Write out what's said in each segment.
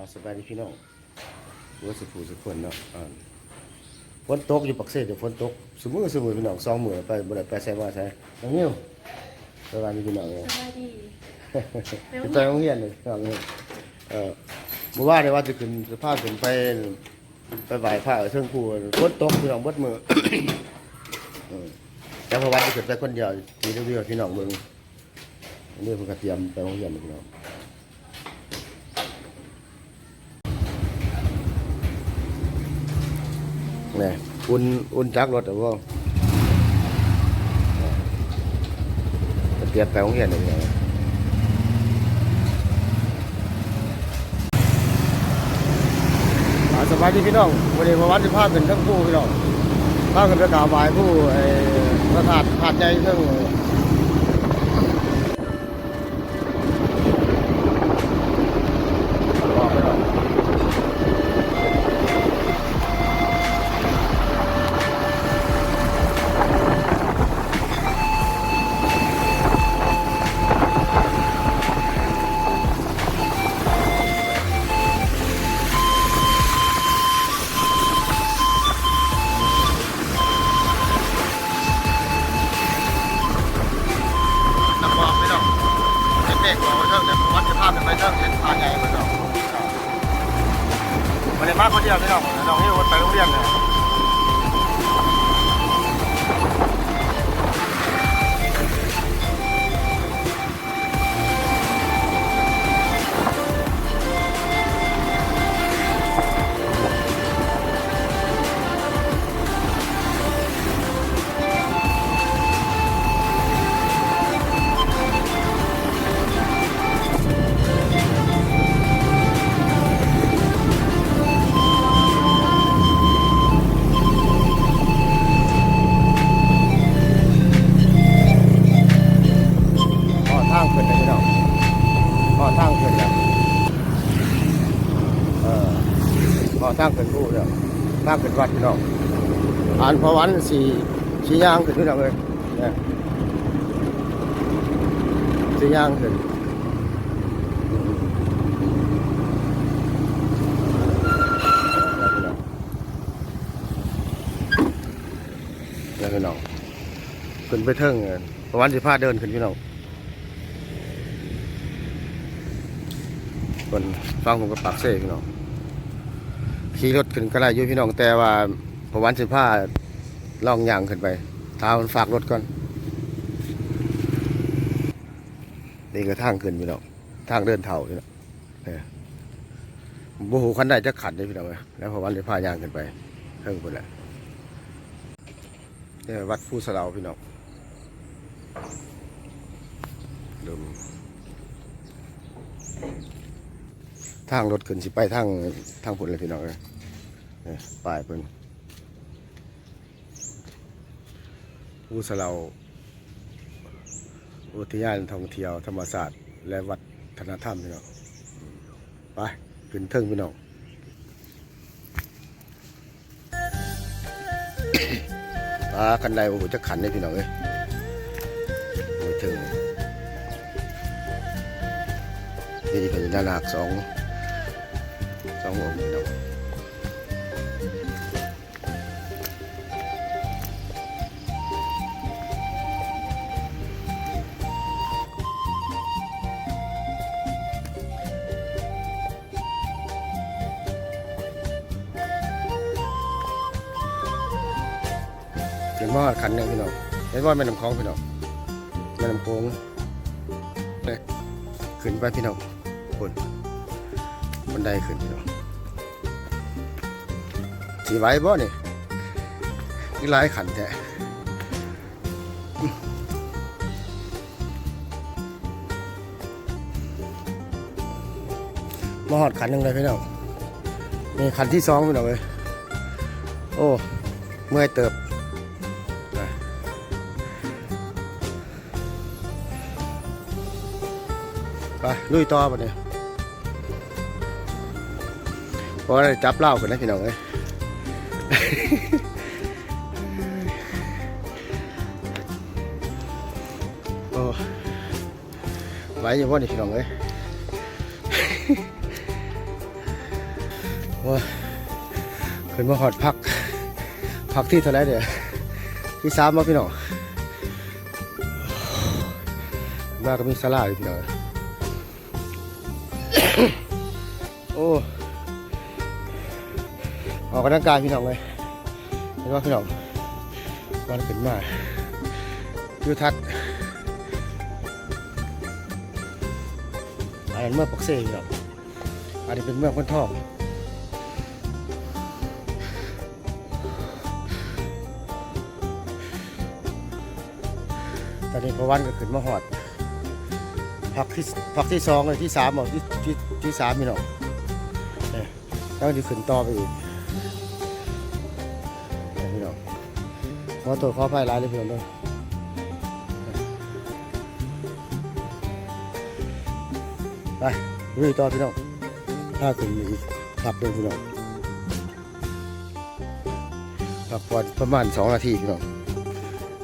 เอาสบายดีพี่น้องว่าสุผูสุคนเนาะอ่าฝนตกอยู่ปักเสเดี๋ยวฝนตกสมือสมือพี่น้องสองมือไปบ่ได้ไปใส่ว่าใส่น้องนิ้วสบายดีพี่น้องเนี่ยสบายดีไปไปโรงเรียนเลยน้องนิ้วเออเมื่อวานเนี่ยว่าจะขึ้นจะพาขึ้นไปไปไหว้พระเชิงภูฝนตกพี่น้องเบดมือเออแต่พอวันจะขึ้นไปคนเดียวทีเดียวพี่น้องเบิ่งอันนี้เพิ่นก็เตรียมไปโรงเรียนเลยพี่น้อง นี่อุ่นอุ่นจักรถแต่ว่าเตียบไปโรงเรียนเลยเนี่ยสบายดีพี่น้องวันนี้มาวัดที่ภาพเป็นทั้งผู้พี่น้องภาพเป็นประกาศบายผู้พระธาตุธาตุใหญ่เรื่องางเป็นไปเท่าให็นทางไงมันต้องวันนี้มาคนเดียวไม่ดองน้องนี่คนไปโรงเรียนเลย ทางขึ้นวัดพี่น้องอ่านพวันสี่สี่ย่างขึ้นพี่น้องเลยเนี่ยสี่ย่างขึ้นแล้วพี่น้องขึ้นไปเทิงเงินประวันสิพาเดินขึ้นพี่น้องคนฟังผมกับปากเซ่พี่น้อง ขี่รถขึ้นก็ได้อยู่พี่น้องแต่ว่าประวันสิพาล่องยางขึ้นไปท้ามันฝากรถก่อนนี่ก็ทางขึ้นพี่น้องทางเดินเท่าพี่น้องเนี่ยบูหูคันได้จะขัดเลยพี่น้องเอ้ยแล้วพอวันสิพายางขึ้นไปเทิงไปแหละเนี่ยวัดผู้สลาพี่น้องดิมทางรถขึ้นสิไปทางทางผลเลยพี่น้องเลย ป้ายเพิ่นผู้สลาอุทยานท่องเที่ยวธรรมศาสตร์ และวัฒนธรรมพี่น้องไปขึ้นเทิงพี่น้องปลากันไดโอ้โหจะขันได้พี่น้องเอ้ยโอ้ยถึงนี่เป็นนานาคสองสององค์พี่น้อง เป็นหม้อขันหนึ่งพี่น้องเป็นหม้อแม่น้ำคลองพี่น้องแม่น้ำโขงเนี่ยขึ้นไปพี่น้องบนบันไดขึ้นพี่น้องสีไหวบ่นี่นี่หลายขันแท้มาหอดขันหนึ่งเลยพี่น้องนี่ขันที่สองพี่น้องเลยโอ้ เมื่อยเติบ ลุยต่อปะเนี่ยเพราะได้จับเล้ากันนะพี่น้องเอ้ยโอ้ไหวอยู่บ่นี่พี่น้องเอ้ยโอ้ขึ้นมาหอดพัก พักที่เท่าไรเดี๋ยวที่สามมาพี่น้องมาก็มีสลาอยู่พี่น้อง ออกกำลังกายพี่น้องเลยเห็นว่าพี่น้องวันขึ้นมายูทัศน์อันนั้นเมื่อปักเซ่พี่น้องอันนี้เป็นเมื่อคนทองตอนนี้พอวันก็ขึ้นมาหอดพักที่พักที่สองเลยที่สามบอกที่ที่ที่สามพี่น้องเนี่ยแล้วที่ขึ้นต่อไปอีก อตัวขอไฟร้ายเลยพี่น้องด้วยไปลุยต่อพี่น้องถ้าขึ้นอีกพักเดินพี่น้องพักผ่อนประมาณสองนาทีพี่น้อง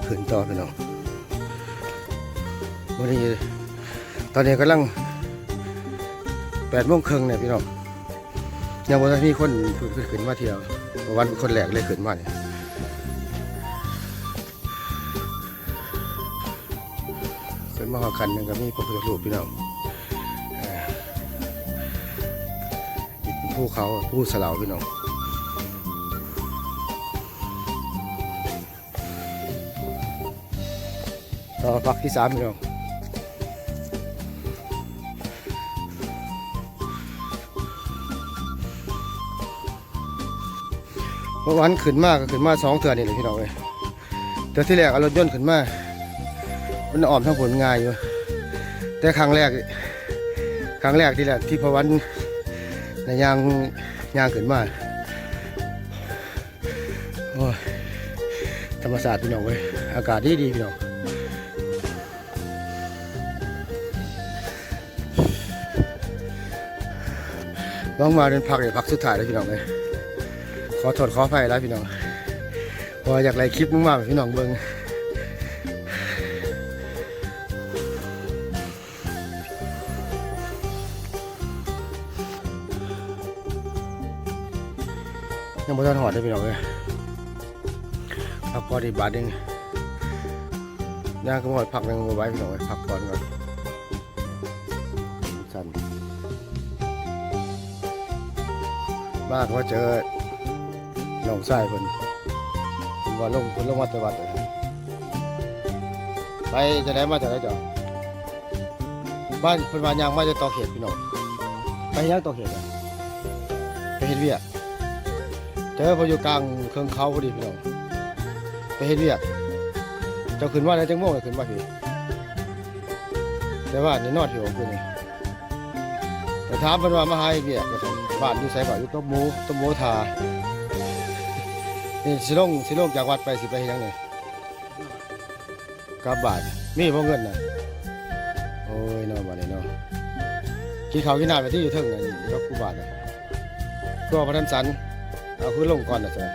ขึ้นต่อพี่น้องวันนี้ตอนนี้กำลังแปดโมงครึ่งเนี่ยพี่น้องยังวันนี้คนขึ้นมาเที่ยววันคนแรกเลยขึ้นมาเนี่ย นมาหอคันหนึงก็มีพระพุทธรูปพี่น้องเอ่ออีกภูเขาภูสะเหลาพี่น้องต่อพักที่สามพี่น้องเมื่อวันขึ้นมากก็ขึ้นมาสองเถื่อนี่เลยพี่น้องเลยเถื่อที่แรกเอารถยนต์ขึ้นมา มันอ่อมทั้งผลง่ายอยู่ แต่ครั้งแรก ครั้งแรกที่แหละที่พวันในยางยางขึ้นมาโอ้ยธรรมศาสตร์พี่น้องเว้ยอากาศดีดีพี่น้องลองมาเดินพักเลยพักสุดท้ายเลยพี่น้องเลยขอโทษขออภัยแล้วพี่น้องพออยากไล่คลิปมากๆพี่น้องเบิ้ง ยังบ่ทันหอดได้พี่น้องเลยพักพอนดีบาทหนึงย่างก็หมดพักหนึงเอาไว้พี่น้องเลยพักก่อนก่อนสั่นบ้านว่าเจอน้องชายเพิ่นเพิ่นว่าลงเพิ่นลงมาแต่วัดเลยไปจะได้มาจากไหนจ้ะบ้านเพิ่นว่ายางมาจะต่อเขตพี่น้องไปยังต่อเขตอะไปเฮ็ดเวีย กเจอพออยู่กลางเครื่องเขาพอดีพี่น้องไปเฮ็ดเวียกเจ้าขึ้นว่าได้จังโมงเลยขึ้นว่าพี่แต่ว่านี่นอดพี่ผมคือนี่แต่ถามเพิ่นว่ามาหาเฮ็ดเวียกก็ซั่นบ้านอยู่ไสบ้านอยู่ต้มหมูต้มหมูทานี่สิลงสิลงจากวัดไปสิไปเฮ็ดหยังไงกลับบ้านมีบ่เงินน่ะโอ้ยเนาะบัดนี้เนาะกินข้าวกินน้ำไปที่อยู่เทิงนั่นอยู่กับครูบาน่ะก็พระทันสัน เอาคือลงก่อนนะจ้ะ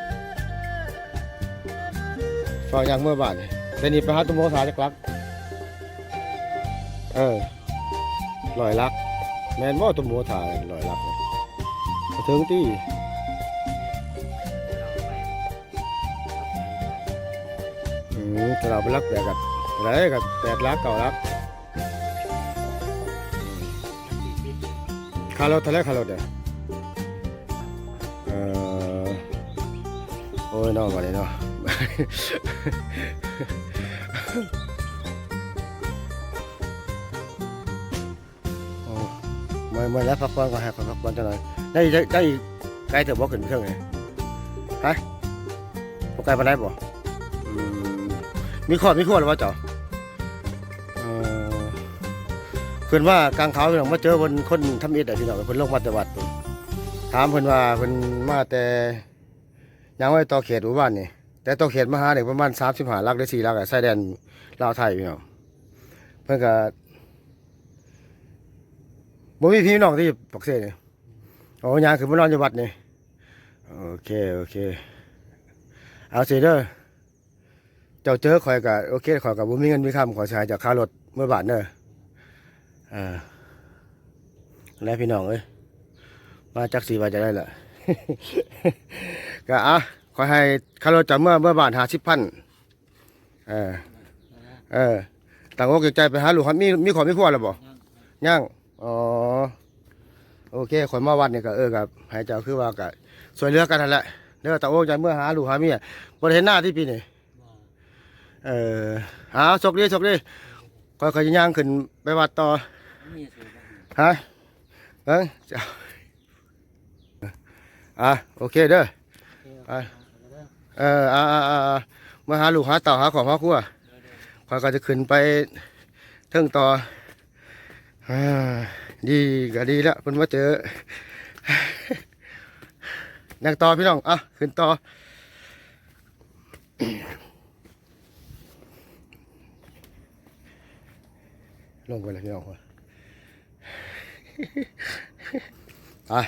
ฝากยังเมื่อบ้านนี่แต่นี่ไปหาตุ้มโมสาจักลัก เออลอยลัก แมนบ่ตุ้มโมถ่ายลอยลักนี่บ่ถึงที่อืมแต่เราไปรักแปดกับอะไรกับแปดลักเก่าลักคารถทะเลคารถเด้อ ยน้องมาเลยเนาะโอ้ม่ไม่แล้วพักผ่อนก่อนให้พักผ่อนจังหน่อยได้ได้ได้ไกลเถอะบอกขึ้นเครื่องไงฮะพวกไกลมาได้บ่อืมมีขอดมีขวดหรือว่าเจ้าเอ่อเพิ่นว่ากลางเขาพี่น้องมาเจอบนคนทำอิฐอะพี่น้องเพิ่อนลงมาแต่วัดถามเพิ่อนว่าเพิ่อนมาแต่ ยังไว้ต่อเขตหมู่บ้านนี่แต่ต่อเขตมหาเนี่ยประมาณ35ลักหรือ4ลักอะชายแดนลาวไทยพี่น้องเพิ่อนก็บ่มีพี่น้องที่ปักเสนี่โอ้ยางคือมานอนอยู่วัดนี่โอเคโอเคเอาสิเด้อเจ้าเจอข่อยกับโอเคข่อยกับบ่มีเงินมีคำขอใช้จากค่ารถเมื่อบาทเนอะอ่าแล้วพี่น้องเอ้ยมาจักสีว่าจะได้ละ ก็อะขอให้คารถจะเมื่อเมื่อบาทหาสิบพันเออเออต่างอกใจไปหาลูกครับมีมีขอมีพวหรือบ่าย่างอ๋อโอเคคนมาวัดเนี่ยก็เออกับให้เจ้าคือว่าก็สวยเลือกันนั่นแหละเด้อต่างอกใจเมื่อหาลูกหาเมียบ่ได้เห็นหน้าที่ปีนี่เออเอาโชคดีโชคดีก็ขอยย่างขึ้นไปวัดต่อมีสูตรฮะเบิ้งจะอะโอเคเด้อ เอออ่าอ่ามาหาลูกหาเต่าหาของพ่อครัวพอก็จะขึ้นไปเทิงต่ออ่าดีก็ดีแล้วเพิ่นมาเจอนั่งต่อพี่น้องอะขึ้นต่อลงไปเลยพี่น้องไป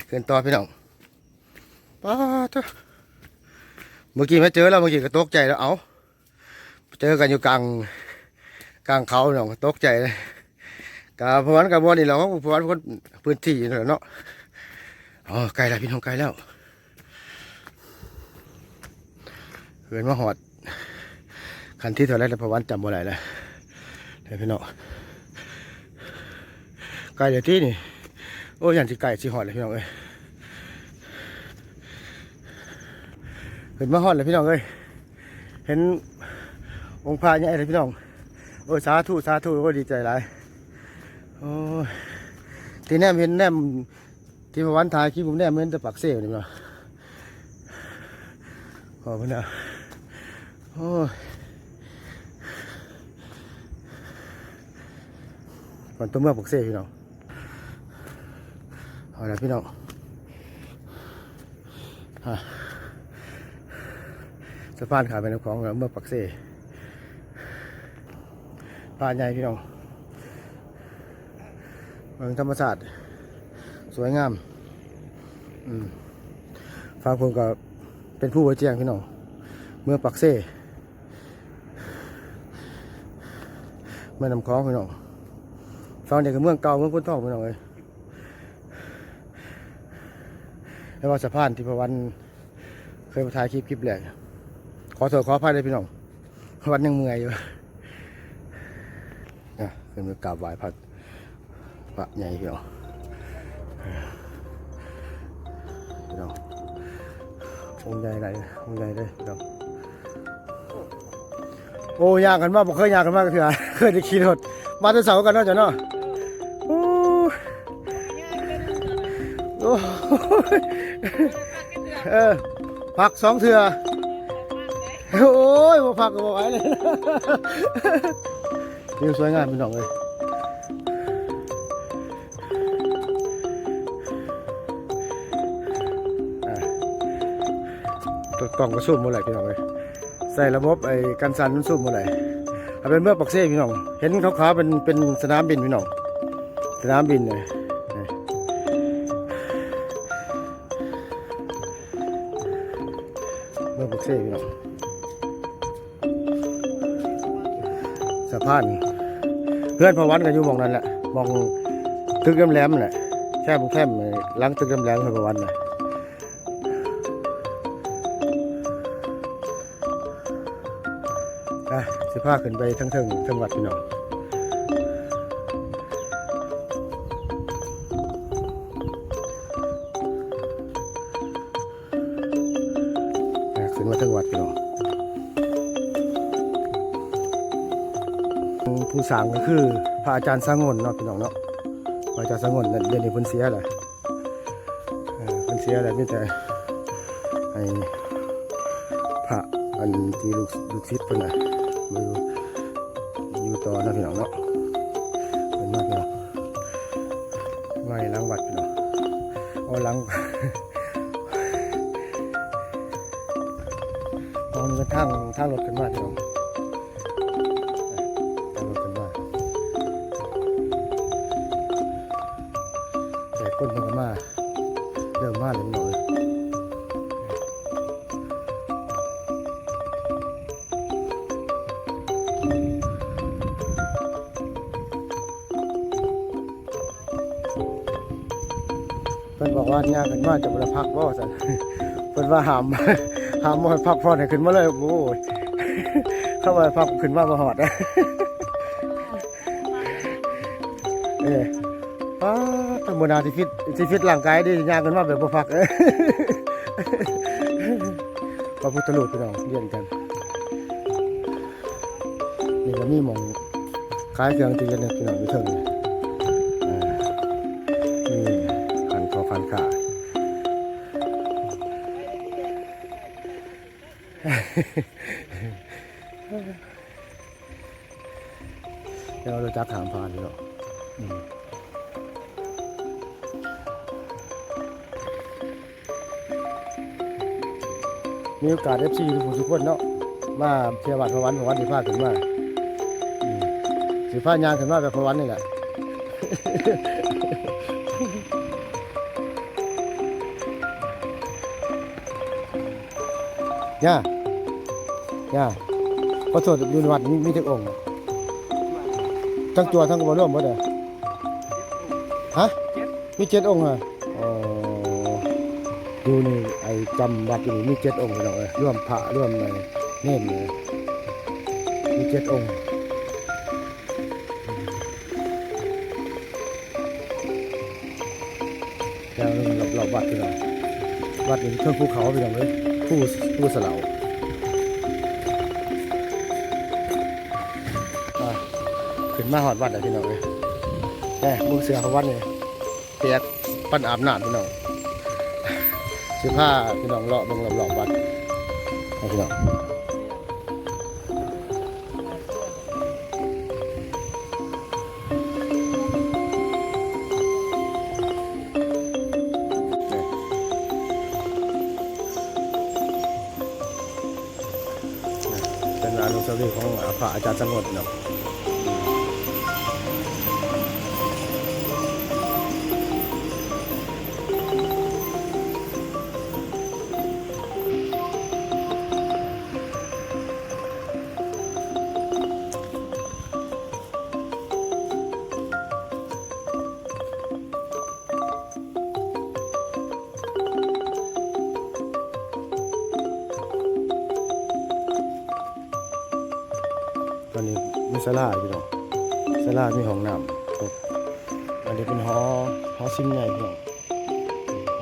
ขึ้นต่อพี่น้องป้าเถอะ เมื่อกี้ไม่เจอแล้วเมื่อกี้ก็ตกใจแล้วเอาเจอกันอยู่กลางกลางเขาเนาะตกใจเลยกับพวันกับบัวนี่เราก็พวันคนพื้นที่นี่แหละเนาะอ๋อไกลแล้วพี่น้องไกลแล้วเหินมาหอดคันที่เท่าไรแล้วพวันจำบ่ได้แล้วเดี๋ยวพี่น้องไกลเดี๋ยวที่นี่โอ้ยอย่างที่ไก่สิหอดเลยพี่น้องเอ้ย เห็นมหอดเลยพี่น้องเอ้ยเห็นองค์พระใหญ่เลยพี่น้องโอ้ยสาธุสาธุโอ้ดีใจหลายโอ้ยที่แนมเห็นแนมที่พระวันทายคลิปผมแนมเห็นแต่ปักเสียวนี่มาขอบคุณนะโอ้ยก่อนตัวเมื่อปักเสียวพี่น้องเอาละพี่น้องฮะะพานขาเป็นของเราเมื่อปักเซ่ปลาใหญ่พี่น้องเมืองธรรมศาสตร์ สวยงามอืมฟังผมก็เป็นผู้ไว้แจ้งพี่น้อง เมื่อปักเซ่เมื่อนำคล้องพี่น้องฟังเด็กกับเมืองเก่าเมืองพุนทองพี่น้องเลยแล้วก็สะพานที่พระวันเคยมาถ่ายคลิปคลิปแรก ขอโทษขออภัยเลยพี่น้องวันยังเมื่อยอยู่นะขึ้นมากราบไหว้พระพระใหญ่พี่น้องพี่น้ององค์ใหญ่ไหนองค์ใหญ่เลยพี่น้องโอ้ยากกันมากบอกเคยยากกันมากก็คือเคยได้ขี่รถมาแต่เสากันเนาะจ้ะเนาะโอ้โอ้เออผักสองเถื่อ โอ้ยบ่ผักก็บ่ไหวเลยวิวสวยงามพี่น้องเลยตัวกล่องก็ซูมหมดเลยพี่น้องเลยใส่ระบบไอ้กันสันมันซูมหมดเลยเอาเป็นเมื่อกปักเซ่พี่น้อง เห็นขาวๆเป็นเป็นสนามบินพี่น้อง สนามบินเลยเมื่อบักเซ่พี่น้อง พาน เพื่อนพวันกันอยู่มองนั้นแหละมองตึกแหลมๆน่ะแค่บุแคมหลังตึกแหลมๆเพื่อนพวันน่ะจะพาขึ้นไปทั้งเทิงจังหวัดพี่น้อง ผู้สั่งก็คือพระอาจารย์สางนเนาะพี่น้องเนาะพระอาจารย์สงนนันเดี๋ยวนี้เพิ่นเสียเลยเพิ่นเสียแล้วมีแต่ไอ้พระอันที่ลูกลูกศิษย์เพิ่นน่ะมาอยู่อยู่ต่อนะพี่น้องเนาะเพิ่นมาพี่น้องมาให้ล้างวัดพี่น้องเอาล้างตอนนี้ทางทางรถขึ้นมาพี่น้อง คนมันก็มาเริ่มมาเลยพี่น้อยเพิ่นบอกบอกว่าย่างขึ้นมาจะบ่ได้พักบ่ซั่นเพิ่นว่าห้ามห้ามบ่ให้พักผ่อนให้ขึ้นมาเลยโอ้ยเข้ามาพักขึ้นมาบ่ฮอดเออ ธรรมดาสิฟิตสิฟิตร่างกายเดิย่างขึ้นมาแบบบ่พักพระพุทธรูปพี่น้องเรียนกันนี่ก็มีหมองคล้ายเครื่องตีกันนี่ยพี่น้องอยู่เทิงนี่อ่านี่ขันคอขันขาเดี๋ยวเราจักถามผ่านอยู่เนาะ มีโอกาสเอฟซีทุกคนทุกคนเนาะมาเทียววัดพระวันพวันที่พาขึ้นมาอืมสิพายางขึ้นมาแบบพวันนี่แหละย่าย่าพระโสดอยู่ในวัดมีมีแต่องค์ทั้งตัวทั้งกระบร่วมหมดเลยฮะมีเจ็ดองค์เหรออ๋อดูนี่ จำวัดอยู่นี่มีเจ็ดองค์เลยร่วมพระร่วมอะไรเน่นเลยมีเจ็ดองค์แล้วรอบๆวัดพี่น้องวัดนี่เครื่องภูเขาพี่น้องเลยผู้ผู้สลาวขึ้นมาหอดวัดเลยพี่น้องเลยแหมมึงเสือเขาวัดนี่เปียกปั้นอาบน้ำพี่น้อง สิผ้าพี่น้องเลาะเบังรอบๆวัดให้พี่น้องเป็นอนุสาวรีย์ของพระอาจารย์สงวนพี่น้อง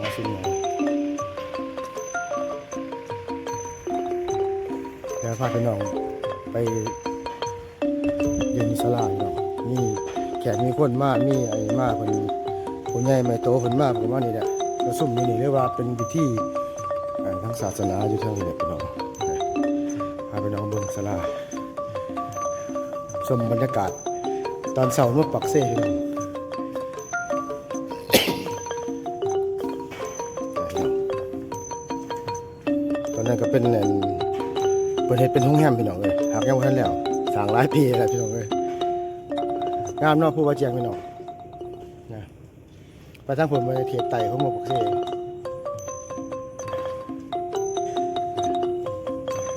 หอซิมใหญ่แล้วพาพี่น้องไปเย็นศาลาพี่น้องมีแขกมีคนมากมีไอ้มากคนคนใหญ่ไม่โตคนมากผมว่านี่แหละกระสุ่มนี่นี่เรียกว่าเป็นพิธีทางศาสนาอยู่ทางนี้แหละพี่น้องพาพี่น้องเบิ่งศาลาชมบรรยากาศตอนเสาร์เมื่อปักเซ่พี่น้อง อนนั้นก็เป็นอันเปิดเฮ็ดเป็นห้องแฮมพี่น้องเลยหากยังบ่ทันแล้วสร้างหลายปีแล้วพี่น้องเลยงามเนาะผู้ว่าเจียงพี่น้องนะไปทางผมไปเทียบไต่เขามาปกเซ่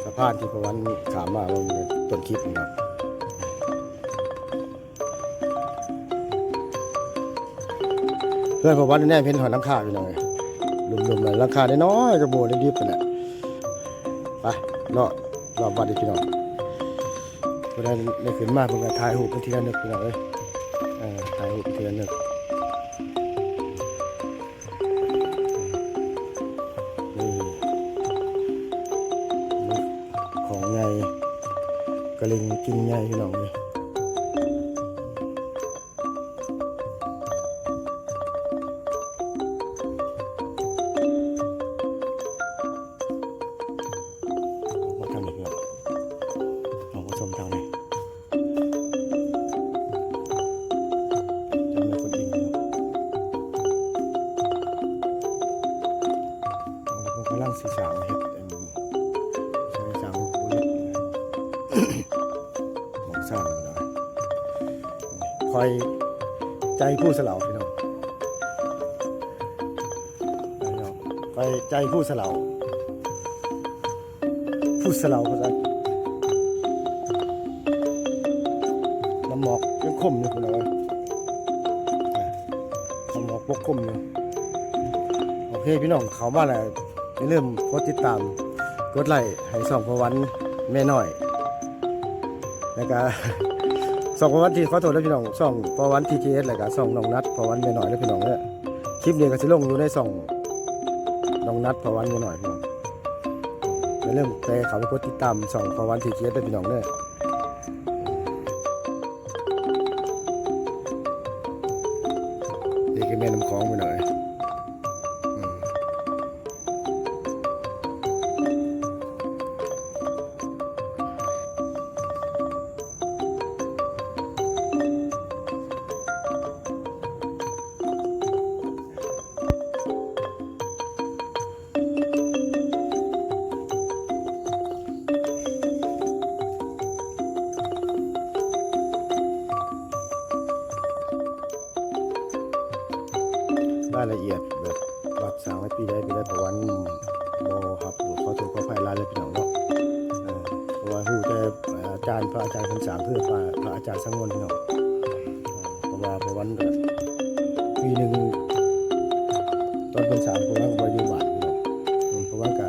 สะพานที่ประวันขามมาลงต้นคลิปนี่ครับเพื่อนผมว่าแน่เพ้นหอยลังคาพี่น้องลุมๆเลยลังคาได้น้อยกระโบได้ดิบไปแหละ ไปรอดรอบวัดอีกพี่น้องเพื่อนได้ขึ้นมาเพื่อนก็ถ่ายรูปเป็นทีละนึกพี่น้องเอ้ยเออถ่ายรูปเป็นทีละนึกนี่นี่ของไงกระลิงกินไงพี่น้องเลย ใจผู้สลาวพูดสลาวภาษาอังกฤษน้ำหมอกยังคมอยู่คุณเอาไว้น้ำหมอกปกคมอยู่เคพี่น้องเขามาแล้วอย่าลืมกดติดตามกดไลค์ให้ส่องพวันแม่น้อยแล้วก็ส่องพวันที่ขอโทษแล้วพี่น้องส่องพวันทีทีเอสแล้วก็ส่องน้องนัดพวันแม่น้อยแล้วพี่น้องเนี่ยคลิปนี้ก็สิลงอยู่ในส่อง น้องนัดพวันกันหน่อยพี่น้องอย่าลืมไปเขาไปกดติดตามส่องพวันทีทีเอสด้วยพี่น้องเนี่ยนี่คือ ราะว่าประวันก็ปีหนึ่งตอนเป็นสามประวันก็มาอยู่บ้านพี่น้องอืมประวันก็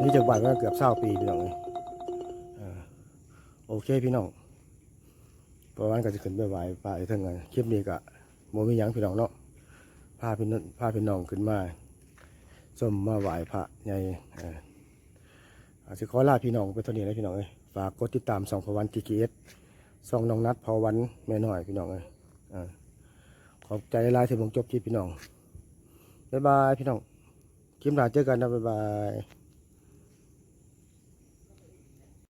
นี่จากบ้านก็เกือบเศร้าปีพี่น้องเลยโอเคพี่น้องปราะวันก็จะขึ้นไปไหว้พระอีกเทั้งไงคลิปนี้ก็โมมีหยังพี่น้องเนาะพาพี่น้องพาพี่น้องขึ้นมาส้มมาไหว้พระใหญ่อ่าจจะขอลาพี่น้องไปเท่านี้นะพี่น้องเอ้ยฝากกดติดตามสองพวันทีเอสสองน้องนัดพอวันแม่น้อยพี่น้องเอ้ยอ่อ ขอบใจลายที่ผมจบคลิปพี่น้อง บ๊ายบายพี่น้อง คลิปหน้าเจอกันนะบ๊ายบาย